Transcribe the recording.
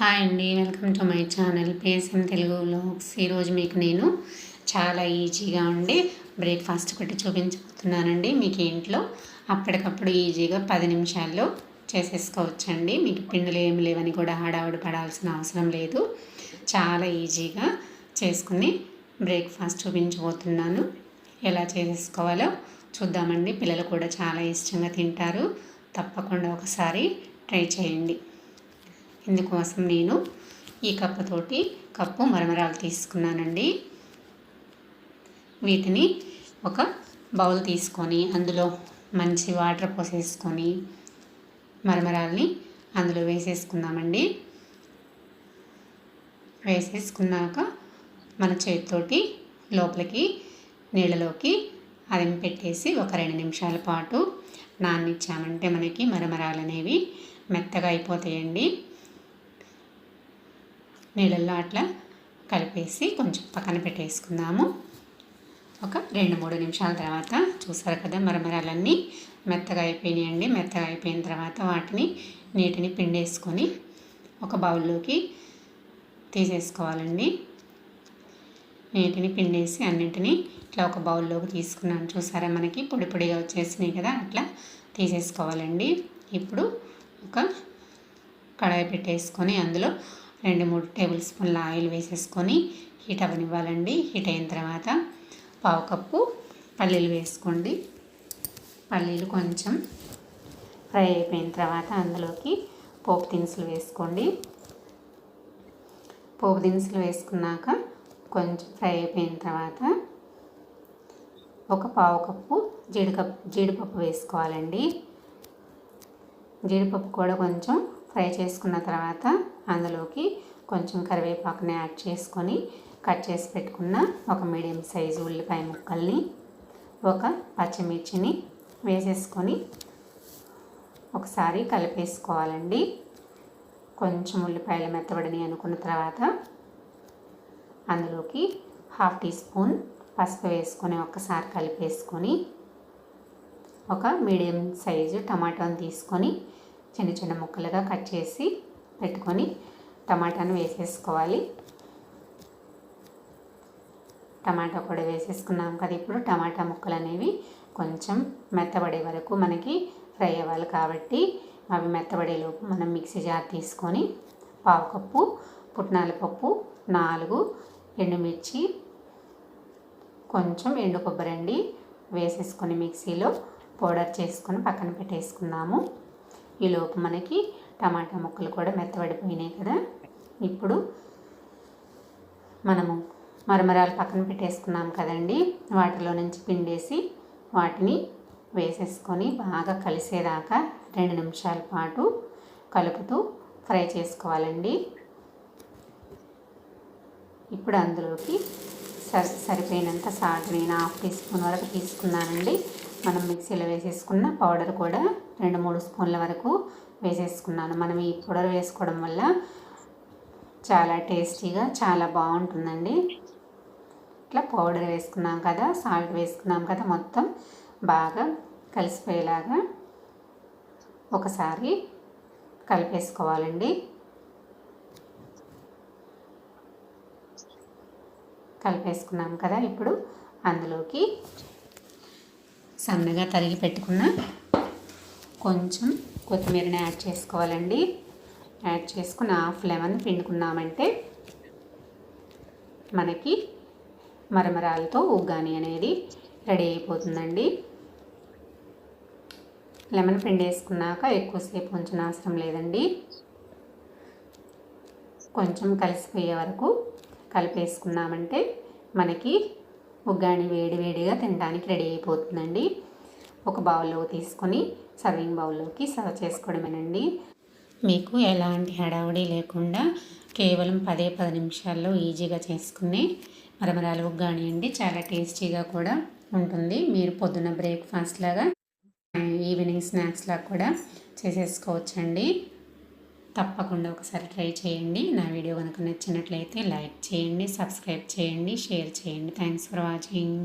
Hi అండి welcome to my channel. PSM Telugu vlogs. ఈరోజు మీకు నేను చాలా ఈజీగా ఉండి బ్రేక్ఫాస్ట్ ఒకటి చూపించబోతున్నానండి. మీకు ఇంట్లో అప్పటికప్పుడు ఈజీగా పది నిమిషాల్లో చేసేసుకోవచ్చండి. మీకు పిండిలు ఏమి లేవని కూడా హడావుడి పడాల్సిన అవసరం లేదు. చాలా ఈజీగా చేసుకుని బ్రేక్ఫాస్ట్ చూపించబోతున్నాను. ఎలా చేసేసుకోవాలో చూద్దామండి. పిల్లలు కూడా చాలా ఇష్టంగా తింటారు. తప్పకుండా ఒకసారి ట్రై చేయండి. ఇందుకోసం నేను ఈ కప్పుతోటి కప్పు మరమరాలు తీసుకున్నానండి. వీటిని ఒక బౌల్ తీసుకొని అందులో మంచి వాటర్ పోసేసుకొని మరమరాల్ని అందులో వేసేసుకుందామండి. వేసేసుకున్నాక మన చేతితోటి లోపలికి నీళ్ళలోకి అది పెట్టేసి ఒక రెండు నిమిషాల పాటు నాన్నిచ్చామంటే మనకి మరమరాలు అనేవి మెత్తగా అయిపోతాయండి. నీళ్ళల్లో అట్లా కలిపేసి కొంచెం పక్కన పెట్టేసుకుందాము. ఒక రెండు మూడు నిమిషాల తర్వాత చూసారు కదా మరమరాలన్నీ మెత్తగా అయిపోయినాయండి. మెత్తగా అయిపోయిన తర్వాత వాటిని నీటిని పిండేసుకొని ఒక బౌల్లోకి తీసేసుకోవాలండి. నీటిని పిండేసి అన్నింటినీ ఇట్లా ఒక బౌల్లోకి తీసుకున్నాను. చూసారా మనకి పొడి పొడిగా వచ్చేసినాయి కదా అట్లా తీసేసుకోవాలండి. ఇప్పుడు ఒక కడాయి పెట్టేసుకొని అందులో రెండు మూడు టేబుల్ స్పూన్ల ఆయిల్ వేసేసుకొని హీట్ అవనివ్వాలండి హీట్ అయిన తర్వాత పావు కప్పు పల్లీలు వేసుకోండి. పల్లీలు కొంచెం ఫ్రై అయిపోయిన తర్వాత అందులోకి పోపు దినుసులు వేసుకోండి. పోపు దినుసులు వేసుకున్నాక కొంచెం ఫ్రై అయిపోయిన తర్వాత ఒక పావు కప్పు జీడికప్పు జీడిపప్పు వేసుకోవాలండి. జీడిపప్పు కూడా కొంచెం ఫ్రై చేసుకున్న తర్వాత అందులోకి కొంచెం కరివేపాకుని యాడ్ చేసుకొని కట్ చేసి పెట్టుకున్న ఒక మీడియం సైజు ఉల్లిపాయ ముక్కల్ని ఒక పచ్చిమిర్చిని వేసేసుకొని ఒకసారి కలిపేసుకోవాలండి. కొంచెం ఉల్లిపాయలు మెత్తబడిని అనుకున్న తర్వాత అందులోకి హాఫ్ టీ స్పూన్ పసుపు వేసుకొని ఒక్కసారి కలిపేసుకొని ఒక మీడియం సైజు టమాటాని తీసుకొని చిన్న చిన్న ముక్కలుగా కట్ చేసి పెట్టుకొని టమాటాను వేసేసుకోవాలి. టమాటా కూడా వేసేసుకున్నాం కదా ఇప్పుడు. టమాటా ముక్కలు అనేవి కొంచెం మెత్తబడే వరకు మనకి ఫ్రై అవ్వాలి కాబట్టి అవి మెత్తబడేలోపు మనం మిక్సీ జార్ తీసుకొని పావు కప్పు పుట్నాల పప్పు నాలుగు ఎండుమిర్చి కొంచెం ఎండు కొబ్బరి అండి వేసేసుకొని మిక్సీలో పౌడర్ చేసుకొని పక్కన పెట్టేసుకున్నాము ఈలోపు మనకి టమాటా ముక్కలు కూడా మెత్తబడిపోయినాయి కదా. ఇప్పుడు మనము మరమరాలు పక్కన పెట్టేసుకున్నాం కదండి. వాటిలో నుంచి పిండేసి వాటిని వేసేసుకొని బాగా కలిసేదాకా రెండు నిమిషాల పాటు కలుపుతూ ఫ్రై చేసుకోవాలండి. ఇప్పుడు అందులోకి సరి సరిపోయినంత సాల్ట్ నేను హాఫ్ టీ స్పూన్ వరకు తీసుకున్నానండి. మనం మిక్సీలో వేసేసుకున్న పౌడర్ కూడా రెండు మూడు స్పూన్ల వరకు వేసేసుకున్నాను. మనం ఈ పౌడర్ వేసుకోవడం వల్ల చాలా టేస్టీగా చాలా బాగుంటుందండి. ఇట్లా పౌడర్ వేసుకున్నాం కదా సాల్ట్ వేసుకున్నాం కదా మొత్తం బాగా కలిసిపోయేలాగా ఒకసారి కలిపేసుకోవాలండి. కలిపేసుకున్నాం కదా ఇప్పుడు అందులోకి సన్నగా తరిగి పెట్టుకున్న కొంచెం కొత్తిమీరని యాడ్ చేసుకోవాలండి. యాడ్ చేసుకుని హాఫ్ లెమన్ పిండుకున్నామంటే మనకి మరమరాలతో ఉగ్గాని అనేది రెడీ అయిపోతుందండి. లెమన్ పిండి వేసుకున్నాక ఎక్కువసేపు ఉంచిన అవసరం లేదండి. కొంచెం కలిసిపోయే వరకు కలిపేసుకున్నామంటే మనకి ఉగ్గాని వేడివేడిగా తినడానికి రెడీ అయిపోతుందండి. ఒక బౌల్లో తీసుకొని సర్వింగ్ బౌల్లోకి సర్వ్ చేసుకోవడమేనండి. మీకు ఎలాంటి హడావుడి లేకుండా కేవలం పదే పది నిమిషాల్లో ఈజీగా చేసుకుని మరమరాలు ఉగ్గాని అండి. చాలా టేస్టీగా కూడా ఉంటుంది. మీరు పొద్దున్న బ్రేక్ఫాస్ట్ లాగా ఈవినింగ్ స్నాక్స్ లాగా కూడా చేసేసుకోవచ్చండి. తప్పకుండా ఒకసారి ట్రై చేయండి. నా వీడియో కనుక నచ్చినట్లయితే లైక్ చేయండి సబ్స్క్రైబ్ చేయండి షేర్ చేయండి. Thanks for watching.